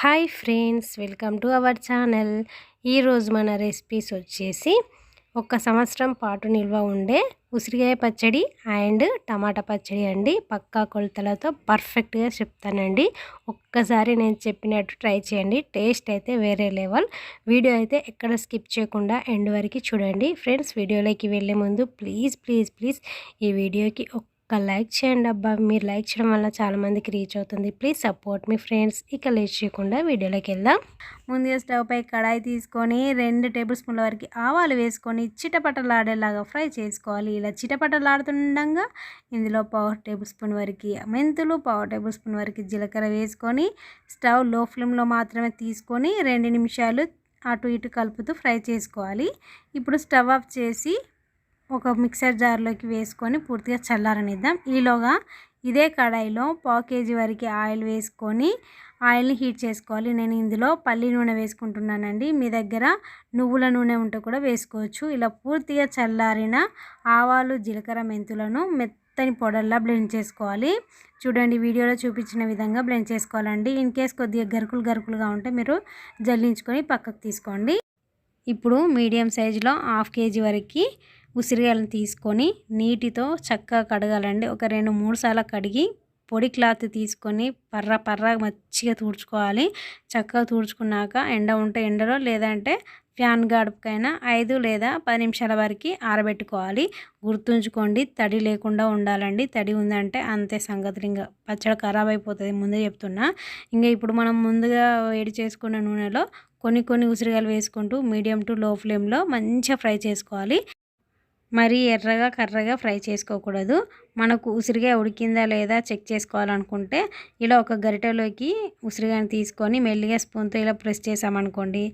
Hi friends welcome to our channel. ఈరోజు మన recipes వచ్చేసి ఒక సంవత్సరం పాటు నిల్వ ఉండే ఉసిరికాయ పచ్చడి అండ్ టమాటా పచ్చడి అండి. పక్కా కొలతలతో పర్ఫెక్ట్గా చెప్తానండి. ఒక్కసారి నేను చెప్పినట్టు ట్రై చేయండి. టేస్ట్ అయితే వేరే లెవెల్. వీడియో అయితే ఎక్కడ స్కిప్ చేయకుండా ఎండ్ వరకు చూడండి. ఫ్రెండ్స్ వీడియోలోకి వెళ్ళే ముందు ప్లీజ్ ప్లీజ్ ప్లీజ్ ఈ వీడియోకి ఒక ఒక లైక్ చేయండి అబ్బా. మీరు లైక్ చేయడం వల్ల చాలామందికి రీచ్ అవుతుంది. ప్లీజ్ సపోర్ట్ మీ ఫ్రెండ్స్. ఇక లేట్ చేయకుండా వీడియోలోకి వెళ్దాం. ముందుగా స్టవ్ పై కడాయి తీసుకొని రెండు టేబుల్ స్పూన్ల వరకు ఆవాలు వేసుకొని చిటపటలాడేలాగా ఫ్రై చేసుకోవాలి. ఇలా చిటపటలాడుతుండగా ఇందులో పవర్ టేబుల్ స్పూన్ వరకు మెంతులు పవర్ టేబుల్ స్పూన్ వరకు జీలకర్ర వేసుకొని స్టవ్లో ఫ్లేమ్లో మాత్రమే తీసుకొని రెండు నిమిషాలు అటు ఇటు కలుపుతూ ఫ్రై చేసుకోవాలి. ఇప్పుడు స్టవ్ ఆఫ్ చేసి ఒక మిక్సర్ జార్లోకి వేసుకొని పూర్తిగా చల్లారనిద్దాం. ఈలోగా ఇదే కడాయిలో పావు కేజీ వరకు ఆయిల్ వేసుకొని ఆయిల్ని హీట్ చేసుకోవాలి. నేను ఇందులో పల్లి నూనె వేసుకుంటున్నానండి. మీ దగ్గర నువ్వుల నూనె ఉంటే కూడా వేసుకోవచ్చు. ఇలా పూర్తిగా చల్లారిన ఆవాలు జీలకర్ర మెంతులను మెత్తని పొడల్లా బ్లెండ్ చేసుకోవాలి. చూడండి వీడియోలో చూపించిన విధంగా బ్లెండ్ చేసుకోవాలండి. ఇన్ కేస్ కొద్దిగా గరుకులు గరుకులుగా ఉంటే మీరు జల్లించుకొని పక్కకు తీసుకోండి. ఇప్పుడు మీడియం సైజులో హాఫ్ కేజీ వరకు ఉసిరికాయలను తీసుకొని నీటితో చక్కగా కడగాలండి. ఒక రెండు మూడు సార్లు కడిగి పొడి క్లాత్ తీసుకొని పర్ర పర్ర మంచిగా తుడుచుకోవాలి. చక్కగా తుడుచుకున్నాక ఎండ ఉంటే ఎండలో లేదంటే ఫ్యాన్ గడుపుకైనా ఐదు లేదా పది నిమిషాల వరకు ఆరబెట్టుకోవాలి. గుర్తుంచుకోండి తడి లేకుండా ఉండాలండి. తడి ఉందంటే అంతే సంగతులు. ఇంకా పచ్చడి ఖరాబ్ అయిపోతుంది ముందే చెప్తున్నా. ఇంకా ఇప్పుడు మనం ముందుగా వేడి చేసుకున్న నూనెలో కొన్ని కొన్ని ఉసిరిగాయలు వేసుకుంటూ మీడియం టు లో ఫ్లేమ్లో మంచిగా ఫ్రై చేసుకోవాలి. మరీ ఎర్రగా కర్రగా ఫ్రై చేసుకోకూడదు. మనకు ఉసిరిగా ఉడికిందా లేదా చెక్ చేసుకోవాలనుకుంటే ఇలా ఒక గరిటెలోకి ఉసిరిగాయని తీసుకొని మెల్లిగా స్పూన్తో ఇలా ప్రెస్ చేసామనుకోండి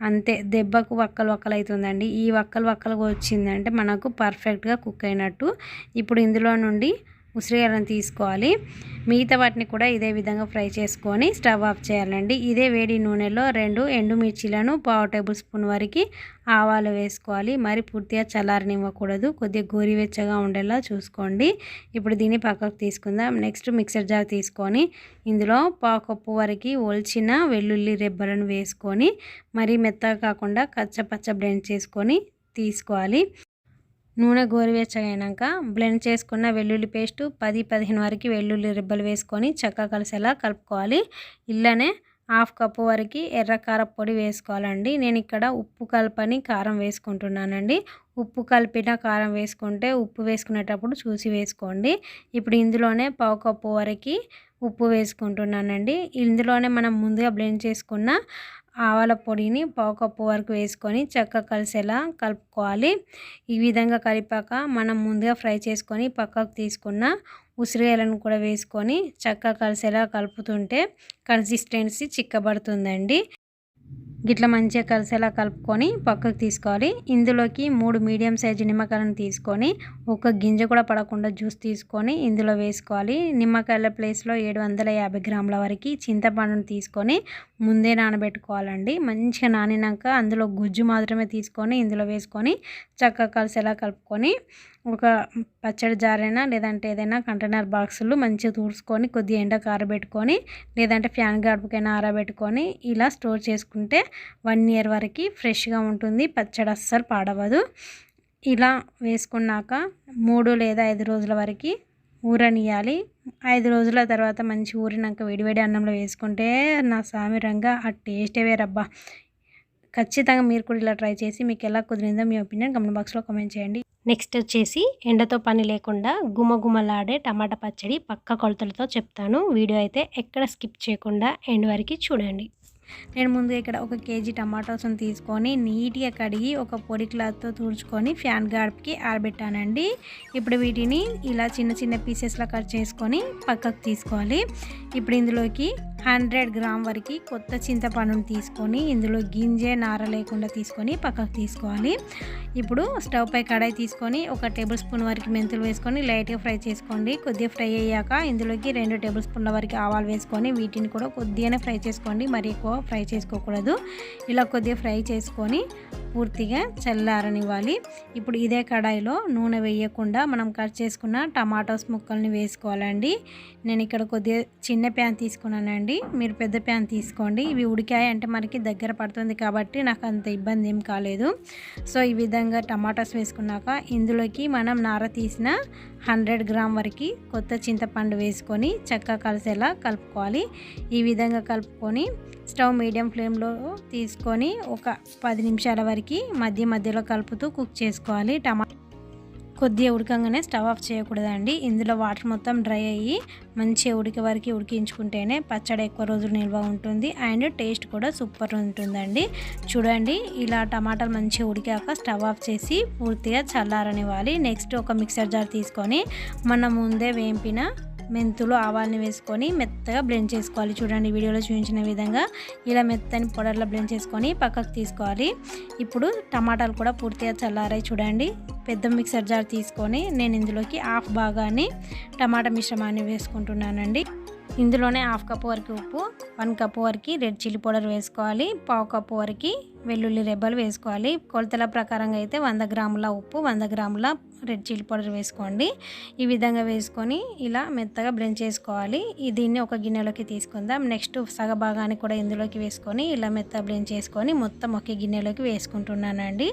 అంతే. దెబ్బకు వక్కలు వక్కలు అవుతుందండి ఈ వక్కలు వక్కలు వచ్చిందంటే మనకు పర్ఫెక్ట్గా కుక్ అయినట్టు. ఇప్పుడు ఇందులో నుండి ఉసిరిగాయలను తీసుకోవాలి. మిగతా వాటిని కూడా ఇదే విధంగా ఫ్రై చేసుకొని స్టవ్ ఆఫ్ చేయాలండి. ఇదే వేడి నూనెలో రెండు ఎండుమిర్చీలను పావు టేబుల్ స్పూన్ వరకు ఆవాలు వేసుకోవాలి. మరి పూర్తిగా చల్లారనివ్వకూడదు. కొద్దిగా గోరివెచ్చగా ఉండేలా చూసుకోండి. ఇప్పుడు దీన్ని పక్కకు తీసుకుందాం. నెక్స్ట్ మిక్సర్ జార్ తీసుకొని ఇందులో పావు కప్పు వరకు ఒలిచిన వెల్లుల్లి రెబ్బలను వేసుకొని మరీ మెత్తగా కాకుండా కచ్చపచ్చ బ్లెండ్ చేసుకొని తీసుకోవాలి. నూనె గోరువెచ్చగా అయినాక బ్లెండ్ చేసుకున్న వెల్లుల్లి పేస్టు పది పదిహేను వరకు వెల్లుల్లి రిబ్బలు వేసుకొని చక్కగా కలిసేలా కలుపుకోవాలి. ఇళ్ళనే హాఫ్ కప్పు వరకు ఎర్ర కారపొడి వేసుకోవాలండి. నేను ఇక్కడ ఉప్పు కలపని కారం వేసుకుంటున్నానండి. ఉప్పు కలిపిన కారం వేసుకుంటే ఉప్పు వేసుకునేటప్పుడు చూసి వేసుకోండి. ఇప్పుడు ఇందులోనే పావు కప్పు వరకు ఉప్పు వేసుకుంటున్నానండి. ఇందులోనే మనం ముందుగా బ్లెండ్ చేసుకున్న ఆవాల పొడిని పావు కప్పు వరకు వేసుకొని చక్కగా కలిసేలా కలుపుకోవాలి. ఈ విధంగా కలిపాక మనం ముందుగా ఫ్రై చేసుకొని పక్కకు తీసుకున్న ఉసిరికాయలను కూడా వేసుకొని చక్కగా కలిసేలా కలుపుతుంటే కన్సిస్టెన్సీ చిక్కబడుతుందండి. గిట్ల మంచిగా కలిసేలా కలుపుకొని పక్కకు తీసుకోవాలి. ఇందులోకి మూడు మీడియం సైజు నిమ్మకాయలను తీసుకొని ఒక గింజ కూడా పడకుండా జ్యూస్ తీసుకొని ఇందులో వేసుకోవాలి. నిమ్మకాయల ప్లేస్లో ఏడు వందల యాభై గ్రాముల వరకు చింతపండును తీసుకొని ముందే నానబెట్టుకోవాలండి. మంచిగా నానినాక అందులో గుజ్జు మాత్రమే తీసుకొని ఇందులో వేసుకొని చక్కగా కలిసేలా కలుపుకొని ఒక పచ్చడి జారైనా లేదంటే ఏదైనా కంటైనర్ బాక్సులు మంచిగా తుడుచుకొని కొద్దిగా ఎండకు ఆరబెట్టుకొని లేదంటే ఫ్యాన్ గడుపుకైనా ఆరబెట్టుకొని ఇలా స్టోర్ చేసుకుంటే వన్ ఇయర్ వరకు ఫ్రెష్గా ఉంటుంది పచ్చడి అస్సలు పాడవదు. ఇలా వేసుకున్నాక మూడు లేదా ఐదు రోజుల వరకు ఊరనియాలి ఐదు రోజుల తర్వాత మంచి ఊరినాక వేడివేడి అన్నంలో వేసుకుంటే నా సామిరంగా ఆ టేస్టే వేరబ్బా. ఖచ్చితంగా మీరు కూడా ఇలా ట్రై చేసి మీకు ఎలా కుదిరిందో మీ ఒపీనియన్ కమెంట్ బాక్స్లో కామెంట్ చేయండి. నెక్స్ట్ వచ్చేసి ఎండతో పని లేకుండా గుమగుమలాడే టమాటా పచ్చడి పక్క కొలతలతో చెప్తాను. వీడియో అయితే ఎక్కడ స్కిప్ చేయకుండా ఎండ్ వరకు చూడండి. నేను ముందు ఇక్కడ ఒక కేజీ టమాటోస్ని తీసుకొని నీట్గా కడిగి ఒక పొడి క్లాత్తో తుడుచుకొని ఫ్యాన్ గాడ్కి ఆరబెట్టానండి. ఇప్పుడు వీటిని ఇలా చిన్న చిన్న పీసెస్లో కట్ చేసుకొని పక్కకు తీసుకోవాలి. ఇప్పుడు ఇందులోకి హండ్రెడ్ గ్రామ్ వరకు కొత్త చింతపండును తీసుకొని ఇందులో గింజే నార లేకుండా తీసుకొని పక్కకు తీసుకోవాలి. ఇప్పుడు స్టవ్ పై కడాయి తీసుకొని ఒక టేబుల్ స్పూన్ వరకు మెంతులు వేసుకొని లైట్గా ఫ్రై చేసుకోండి. కొద్దిగా ఫ్రై అయ్యాక ఇందులోకి రెండు టేబుల్ స్పూన్ల వరకు ఆవాలు వేసుకొని వీటిని కూడా కొద్దిగానే ఫ్రై చేసుకోండి. మరి ఎక్కువ ఫ్రై చేసుకోకూడదు. ఇలా కొద్దిగా ఫ్రై చేసుకొని పూర్తిగా చల్లారనివ్వాలి. ఇప్పుడు ఇదే కడాయిలో నూనె వేయకుండా మనం కట్ చేసుకున్న టమాటోస్ ముక్కల్ని వేసుకోవాలండి. నేను ఇక్కడ కొద్దిగా చిన్న ప్యాన్ తీసుకున్నానండి. మీరు పెద్ద ప్యాన్ తీసుకోండి. ఇవి ఉడికాయి అంటే మనకి దగ్గర పడుతుంది కాబట్టి నాకు అంత ఇబ్బంది ఏం కాలేదు. సో ఈ విధంగా టమాటాస్ వేసుకున్నాక ఇందులోకి మనం నార తీసిన హండ్రెడ్ గ్రామ్ వరకు కొత్త చింతపండు వేసుకొని చక్కగా కలిసేలా కలుపుకోవాలి. ఈ విధంగా కలుపుకొని స్టవ్ మీడియం ఫ్లేమ్లో తీసుకొని ఒక పది నిమిషాల వరకు మధ్య మధ్యలో కలుపుతూ కుక్ చేసుకోవాలి. టమాటా కొద్దిగా ఉడకంగానే స్టవ్ ఆఫ్ చేయకూడదండి. ఇందులో వాటర్ మొత్తం డ్రై అయ్యి మంచిగా ఉడికే వరకు ఉడికించుకుంటేనే పచ్చడి ఎక్కువ రోజులు నిల్వ ఉంటుంది. అండ్ టేస్ట్ కూడా సూపర్ ఉంటుందండి. చూడండి ఇలా టమాటాలు మంచిగా ఉడికాక స్టవ్ ఆఫ్ చేసి పూర్తిగా చల్లారనివ్వాలి. నెక్స్ట్ ఒక మిక్సర్ జార్ తీసుకొని మనం ముందే వేంపిన మెంతులు ఆవాల్ని వేసుకొని మెత్తగా బ్లెండ్ చేసుకోవాలి. చూడండి వీడియోలో చూపించిన విధంగా ఇలా మెత్తని పొడర్లో బ్లెండ్ చేసుకొని పక్కకు తీసుకోవాలి. ఇప్పుడు టమాటాలు కూడా పూర్తిగా చల్లారాయి చూడండి. పెద్ద మిక్సర్ జార్ తీసుకొని నేను ఇందులోకి హాఫ్ భాగాన్ని టమాటా మిశ్రమాన్ని వేసుకుంటున్నానండి. ఇందులోనే హాఫ్ కప్ వరకు ఉప్పు వన్ కప్ వరకు రెడ్ చిల్లీ పౌడర్ వేసుకోవాలి. పావు కప్పు వరకు వెల్లుల్లి రెబ్బలు వేసుకోవాలి. కొలతల ప్రకారంగా అయితే వంద గ్రాముల ఉప్పు వంద గ్రాముల రెడ్ చిల్లీ పౌడర్ వేసుకోండి. ఈ విధంగా వేసుకొని ఇలా మెత్తగా బ్లెండ్ చేసుకోవాలి. దీన్ని ఒక గిన్నెలోకి తీసుకుందాం. నెక్స్ట్ సగభాగాన్ని కూడా ఇందులోకి వేసుకొని ఇలా మెత్తగా బ్లెండ్ చేసుకొని మొత్తం ఒకే గిన్నెలోకి వేసుకుంటున్నానండి.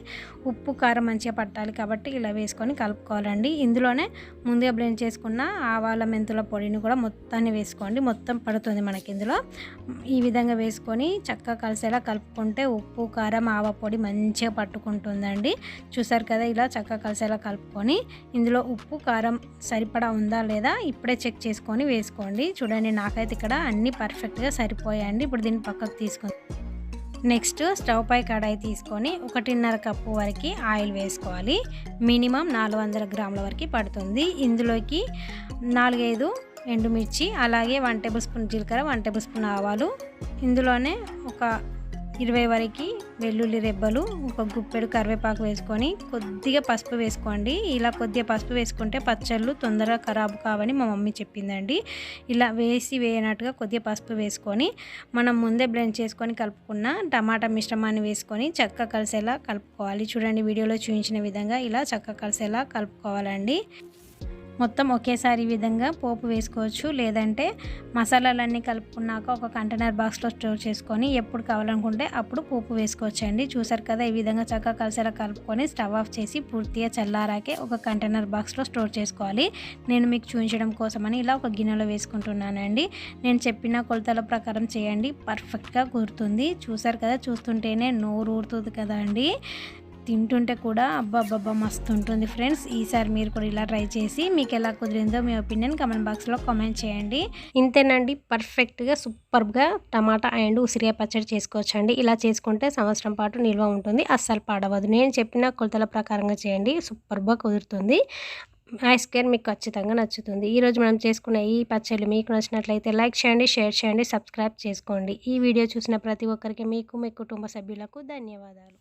ఉప్పు కారం మంచిగా పట్టాలి కాబట్టి ఇలా వేసుకొని కలుపుకోవాలండి. ఇందులోనే ముందుగా బ్లెండ్ చేసుకున్న ఆవాల మెంతుల పొడిని కూడా మొత్తాన్ని వేసుకోండి. మొత్తం పడుతుంది మనకి ఇందులో. ఈ విధంగా వేసుకొని చక్కగా కలిసేలా కలుపుకుంటే ఉప్పు కారం ఆవ పొడి మంచిగా పట్టుకుంటుందండి. చూసారు కదా ఇలా చక్కగా కలిసేలా కలుపుకొని ఇందులో ఉప్పు కారం సరిపడా ఉందా లేదా ఇప్పుడే చెక్ చేసుకొని వేసుకోండి. చూడండి నాకైతే ఇక్కడ అన్నీ పర్ఫెక్ట్గా సరిపోయాయండి. ఇప్పుడు దీన్ని పక్కకు తీసుకొని నెక్స్ట్ స్టవ్ పై కడాయి తీసుకొని ఒకటిన్నర కప్పు వరకు ఆయిల్ వేసుకోవాలి. మినిమం నాలుగు వందల గ్రాముల వరకు పడుతుంది. ఇందులోకి నాలుగైదు ఎండుమిర్చి అలాగే వన్ టేబుల్ స్పూన్ జీలకర్ర వన్ టేబుల్ స్పూన్ ఆవాలు. ఇందులోనే ఒక ఇరవై వరకు వెల్లుల్లి రెబ్బలు ఒక గుప్పెడు కరివేపాకు వేసుకొని కొద్దిగా పసుపు వేసుకోండి. ఇలా కొద్దిగా పసుపు వేసుకుంటే పచ్చళ్ళు తొందరగా ఖరాబు కావని మా మమ్మీ చెప్పిందండి. ఇలా వేసి వేయనట్టుగా కొద్దిగా పసుపు వేసుకొని మనం ముందే బ్లెండ్ చేసుకొని కలుపుకున్న టమాటా మిశ్రమాన్ని వేసుకొని చక్కగా కలిసేలా కలుపుకోవాలి. చూడండి వీడియోలో చూపించిన విధంగా ఇలా చక్కగా కలిసేలా కలుపుకోవాలండి. మొత్తం ఒకేసారి విధంగా పోపు వేసుకోవచ్చు. లేదంటే మసాలాలన్నీ కలుపుకున్నాక ఒక కంటైనర్ బాక్స్లో స్టోర్ చేసుకొని ఎప్పుడు కావాలనుకుంటే అప్పుడు పోపు వేసుకోవచ్చు అండి చూసారు కదా ఈ విధంగా చక్కగా కలిసేలా కలుపుకొని స్టవ్ ఆఫ్ చేసి పూర్తిగా చల్లారాకే ఒక కంటైనర్ బాక్స్లో స్టోర్ చేసుకోవాలి. నేను మీకు చూపించడం కోసమని ఇలా ఒక గిన్నెలో వేసుకుంటున్నానండి. నేను చెప్పిన కొలతల ప్రకారం చేయండి. పర్ఫెక్ట్గా కుదురుతుంది. చూసారు కదా చూస్తుంటేనే నోరు ఊరుతుంది కదా అండి. తింటుంటే కూడా అబ్బాబ్బా మస్తు ఉంటుంది ఫ్రెండ్స్. ఈసారి మీరు కూడా ఇలా ట్రై చేసి మీకు ఎలా కుదిరిందో మీ ఒపీనియన్ కమెంట్ బాక్స్లో కామెంట్ చేయండి. ఇంతేనండి పర్ఫెక్ట్గా సూపర్గా టమాటా అండ్ ఉసిరిగా పచ్చడి చేసుకోవచ్చండి. ఇలా చేసుకుంటే సంవత్సరం పాటు నిల్వ ఉంటుంది అస్సలు పాడవద్దు నేను చెప్పిన కొలతల ప్రకారంగా చేయండి సూపర్గా కుదురుతుంది. ఐస్ కేర్ మీకు ఖచ్చితంగా నచ్చుతుంది. ఈరోజు మనం చేసుకున్న ఈ పచ్చళ్ళు మీకు నచ్చినట్లయితే లైక్ చేయండి షేర్ చేయండి సబ్స్క్రైబ్ చేసుకోండి. ఈ వీడియో చూసిన ప్రతి ఒక్కరికి మీకు మీ కుటుంబ సభ్యులకు ధన్యవాదాలు.